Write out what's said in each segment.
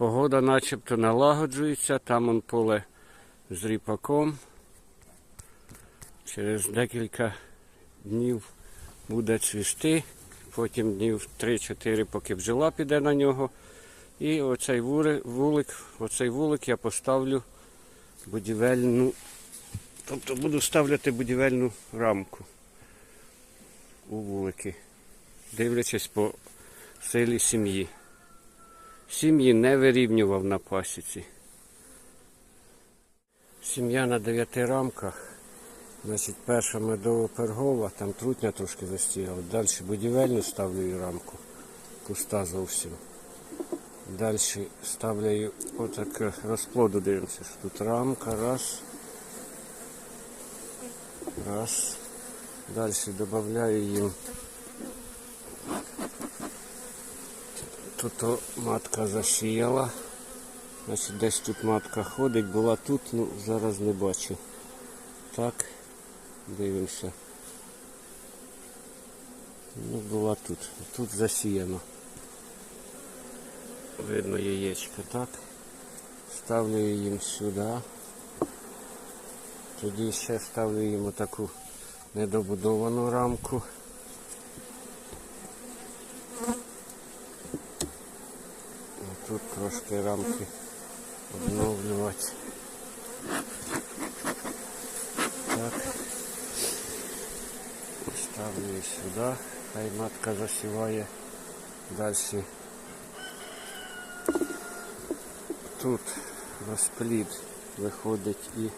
Погода начебто налагоджується, там он поле з ріпаком. Через декілька днів буде цвісти, потім днів 3-4, поки бджола піде на нього. І оцей вулик, оцей вулик я поставлю будівельну, тобто буду ставляти будівельну рамку у вулики, дивлячись по силі сім'ї. Сім'ї не вирівнював на пасіці. Сім'я на дев'яти рамках. Значить, перша медово-пергова, там трутня трошки застігала. Далі будівельну ставлю рамку. Пуста зовсім. Далі ставлю отак розплоду дивимося. що Тут рамка, раз. Раз. Далі додаю їм. Тут матка засіяла. Значить, десь тут матка ходить, була тут, ну зараз не бачу. Так, дивимося. Ну, була тут. Тут засіяно. Видно яєчко, так. Ставлю їм сюди. Тоді ще ставлю їм отаку недобудовану рамку. Тут трошки рамки обновлювати. Так. Ставлю її сюди. Хай матка засіває. Далі. Тут розплід виходить і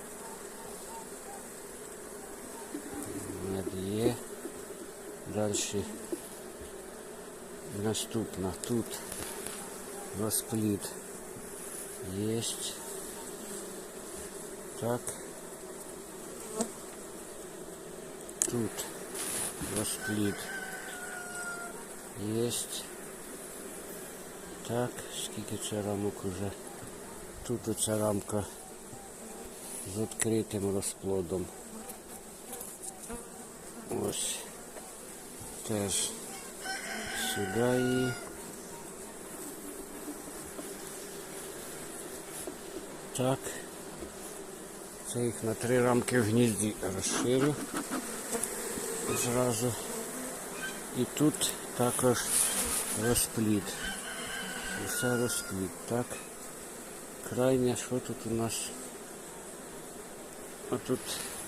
мед є. Далі наступна. Тут розплід есть. Так. Тут розплід есть. Так, скільки це рамок уже. Тут оця рамка з відкритим розплодом. Ось. Теж сюди її. Так. Це їх на три рамки в гнізді розширю. Зразу. І тут також розплід. Усе розплід, так. Крайня, що тут у нас? Отут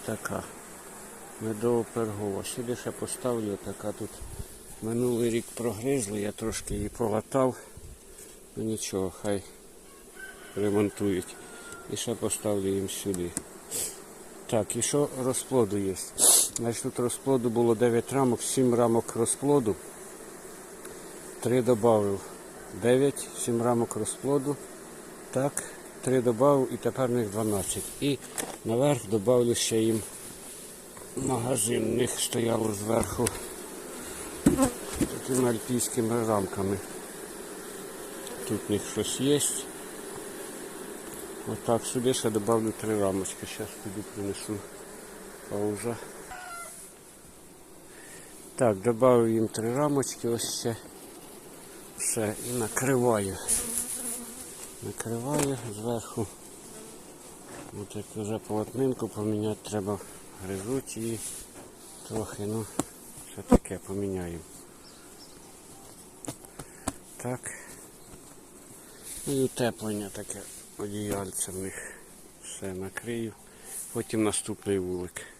така. Медово-пергова. Сюди ще поставлю, така тут минулий рік прогризли, я трошки її полатав. Ну нічого, хай ремонтують. І ще поставлю їм сюди. Так, і що розплоду є? Значить, тут розплоду було 9 рамок, 7 рамок розплоду. 3 додав. 9, 7 рамок розплоду. Так, 3 додав і тепер них 12. І наверх додавлю ще їм магазин. У них стояло зверху такими альпійськими рамками. Тут в них щось є. Отак, сюди ще добавлю три рамочки. Зараз піду принесу пауза. Так, додав їм три рамочки, ось ще. Все, і накриваю. Накриваю зверху. Ось як вже полотнинку поміняти треба. Гризуть її трохи, ну, все таке поміняю. Так. І утеплення таке одіяльце їх все накрию. Потім наступний вулик.